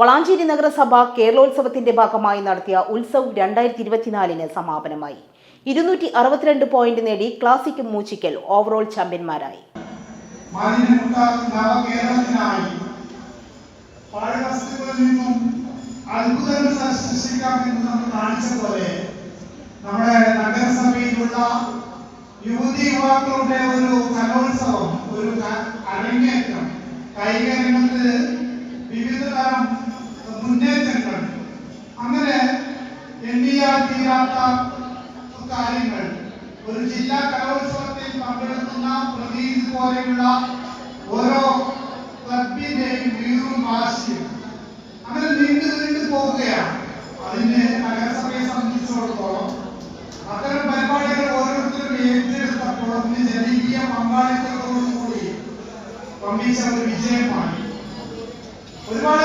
വളാഞ്ചേരി നഗരസഭ കേരളോത്സവത്തിന്റെ ഭാഗമായി നടത്തിയ ഉത്സവ് രണ്ടായിരത്തി ഇരുപത്തിനാലിന് സമാപനമായി. ഇരുന്നൂറ്റി അറുപത്തിരണ്ട് പോയിന്റ് നേടി ക്ലാസിക് മൂച്ചിക്കൽ ഓവറോൾ ചാമ്പ്യന്മാരായി. യുവതി യുവാക്കളുടെ ഒരു കലോത്സവം ഒരു അരങ്ങേറ്റം. കൈകാര്യങ്ങൾക്ക് വിവിധ തരം മുന്നേറ്റങ്ങൾ. അങ്ങനെ എണ്ണിയാൽ തീരാത്ത കാര്യങ്ങൾ. ഒരു ജില്ലാ കലോത്സവത്തിൽ പങ്കെടുക്കുന്ന പ്രതീതി പോലെയുള്ള ഓരോ ക്ലബിന്റെയും വീറും വാശിയും അങ്ങനെ നീണ്ടു നീണ്ടു പോവുകയാണ്. അതിന് നഗരസഭയെ സംബന്ധിച്ചിടത്തോളം അത്തരം പരിപാടികൾ ഓരോരുത്തരും ഏറ്റെടുത്തപ്പോൾ അതിന് ജനകീയ പങ്കാളിത്തത്തോടുകൂടി പമ്പിച്ച ഒരു വിജയമാണ്. ഒരുപാട്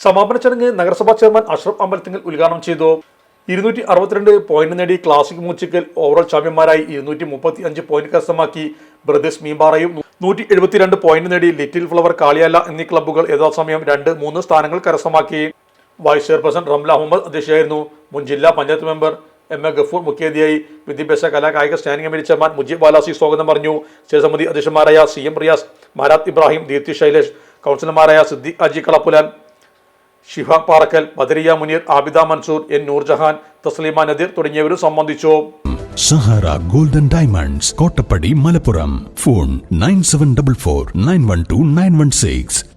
സമാപന ചടങ്ങ് നഗരസഭാ ചെയർമാൻ അഷ്റഫ് അമ്പലത്തിങ്കൽ ഉദ്ഘാടനം ചെയ്തു. ഇരുന്നൂറ്റി അറുപത്തിരണ്ട് പോയിന്റ് നേടി ക്ലാസിക് മൂച്ചിക്കൽ ഓവറോൾ ചാമ്പ്യന്മാരായി ഇരുന്നൂറ്റി മുപ്പത്തി അഞ്ച് പോയിന്റ് കരസ്ഥമാക്കി ബ്രദേഴ്സ് മീമ്പാറയും നൂറ്റി എഴുപത്തിരണ്ട് പോയിന്റ് നേടി ലിറ്റിൽ ഫ്ലവർ കാളിയാല എന്നീ ക്ലബ്ബുകൾ യഥാസമയം രണ്ട് മൂന്ന് സ്ഥാനങ്ങൾ കരസ്ഥമാക്കി. വൈസ് ചെയർപേഴ്സൺ റംല അഹമ്മദ് അധ്യക്ഷയായിരുന്നു. മുൻ ജില്ലാ panchayat member M A Gafoor മുഖ്യാതിയായി വിദ്യാഭ്യാസ കലാ കായിക standing committee chairman Mujeeb Valasi സ്വാഗതം പറഞ്ഞു. സ്ഥിരസമിതി അധ്യക്ഷന്മാരായ സി എം റിയാസ് മാരാത്ത് ഇബ്രാഹിം ദീപ്തി ശൈലേഷ് കൗൺസിലർമാരായ സിദ്ദീഖ് അജി കളപ്പുലാൻ ഷിഫ പാറക്കൽ ബദരിയ മുനീർ ആബിദ മൻസൂർ എൻ നൂർജഹാൻ തസ്ലീമ നദീർ തുടങ്ങിയവരും സംബന്ധിച്ചു. Sahara golden diamonds Kottappadi Malappuram. Phone nine seven double four nine one two nine one six.